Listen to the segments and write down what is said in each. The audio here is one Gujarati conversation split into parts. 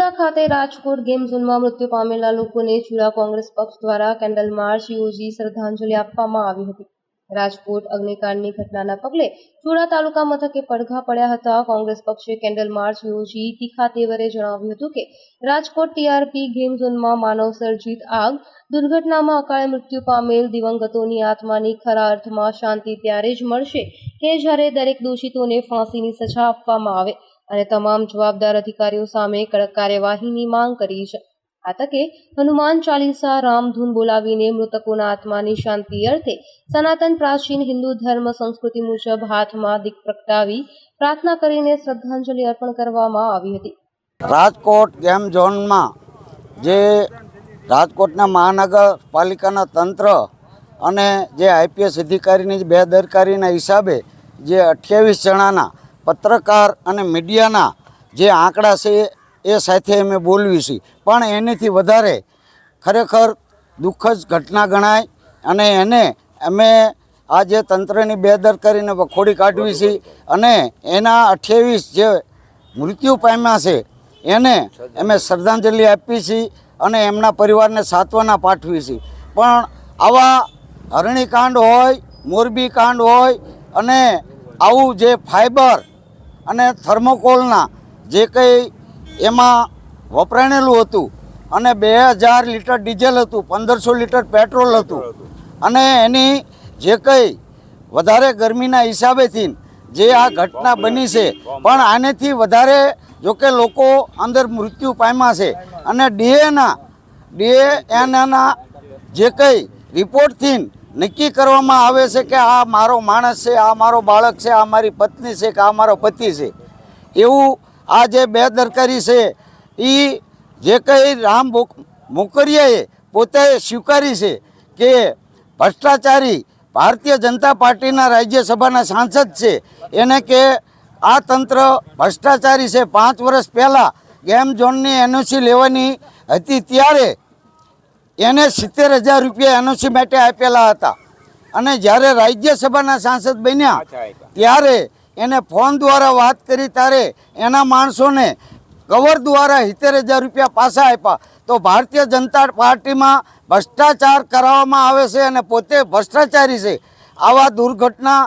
ખાતે રાજકોટ ગેમ ઝોનમાં મૃત્યુ પામેલા લોકોને ચૂડા કોંગ્રેસ પક્ષ દ્વારા કેન્ડલ માર્ચ યોજી શ્રદ્ધાંજલિ આપવામાં આવી હતી. રાજકોટ અગ્નિકાંડની ઘટનાના પગલે ચૂડા તાલુકા મથકે પડઘા પડ્યા હતા. કોંગ્રેસ પક્ષે કેન્ડલ માર્ચ યોજી તીખા તેવરે જણાવ્યું હતું કે, રાજકોટ ટીઆરપી ગેમ ઝોનમાં માનવ સર્જિત આગ, દુર્ઘટનામાં અકાળે મૃત્યુ પામેલ દિવંગતોની આત્માની ખરા અર્થમાં શાંતિ ત્યારે જ મળશે કે જ્યારે દરેક દોષિતોને ફાંસીની સજા આપવામાં આવે. અને તમામ જવાબદાર અધિકારીઓ સામે કડક કાર્યવાહીની માંગ કરી છે. આ તકે હનુમાન ચાલીસા રામધૂન બોલાવીને મૃતકોના આત્માની શાંતિ અર્થે સનાતન પ્રાચીન હિન્દુ ધર્મ સંસ્કૃતિ મુજબ હાથમાં દીપ પ્રગટાવી પ્રાર્થના કરીને શ્રદ્ધાંજલિ અર્પણ કરવામાં આવી હતી. રાજકોટ ગેમ ઝોનમાં જે રાજકોટના મહાનગરપાલિકાના તંત્ર અને જે આઈપીએસ અધિકારીની બેદરકારીના હિસાબે જે અઠ્યાવીસ જણાના પત્રકાર અને મીડિયાના જે આંકડા છે એ સાથે અમે બોલવી છીએ પણ એનાથી વધારે ખરેખર દુઃખદ ઘટના ગણાય અને એને અમે આ જે તંત્રની બેદરકારીને વખોડી કાઢવી છે અને એના અઠ્યાવીસ જે મૃત્યુ પામ્યા છે, એને અમે શ્રદ્ધાંજલિ આપી છીએ અને એમના પરિવારને સાંત્વના પાઠવી છીએ પણ આવા હરણીકાંડ હોય, મોરબી કાંડ હોય અને આવું જે ફાઈબર અને થર્મોકોલના જે કંઈ એમાં વપરાણેલું હતું અને બે હજાર લીટર ડીઝલ હતું, પંદરસો લીટર પેટ્રોલ હતું. અને એની જે કંઈ વધારે ગરમીના હિસાબેથી જે આ ઘટના બની છે, પણ આનેથી વધારે જોકે લોકો અંદર મૃત્યુ પામ્યા છે અને ડીએના ડીએ એના જે કંઈ રિપોર્ટથી નક્કી કરવામાં આવે છે કે આ મારો માણસ છે, આ મારો બાળક છે, આ મારી પત્ની છે કે આ મારો પતિ છે. એવું આ જે બેદરકારી છે એ જે કંઈ રામ મોક- મોકરિયાએ પોતે સ્વીકારી છે કે ભ્રષ્ટાચારી ભારતીય જનતા પાર્ટીના રાજ્યસભાના સાંસદ છે, એને કે આ તંત્ર ભ્રષ્ટાચારી છે. પાંચ વર્ષ પહેલાં ગેમ ઝોનની એનઓસી લેવાની હતી ત્યારે એને સિત્તેર હજાર રૂપિયા એનઓસી માટે આપેલા હતા. અને જ્યારે રાજ્યસભાના સાંસદ બન્યા ત્યારે એને ફોન દ્વારા વાત કરી ત્યારે એના માણસોને કવર દ્વારા સિત્તેર હજાર રૂપિયા પાછા આપ્યા. તો ભારતીય જનતા પાર્ટીમાં ભ્રષ્ટાચાર કરાવવામાં આવે છે અને પોતે ભ્રષ્ટાચારી છે. આવા દુર્ઘટના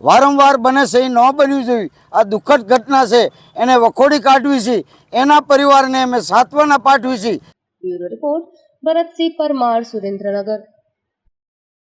વારંવાર બને છે એ ન બનવી જોઈએ આ દુઃખદ ઘટના છે એને વખોડી કાઢવી છે. એના પરિવારને અમે સાંત્વના પાઠવી છીએ રિપોર્ટ. ભરતસિંહ પરમાર સુરેન્દ્રનગર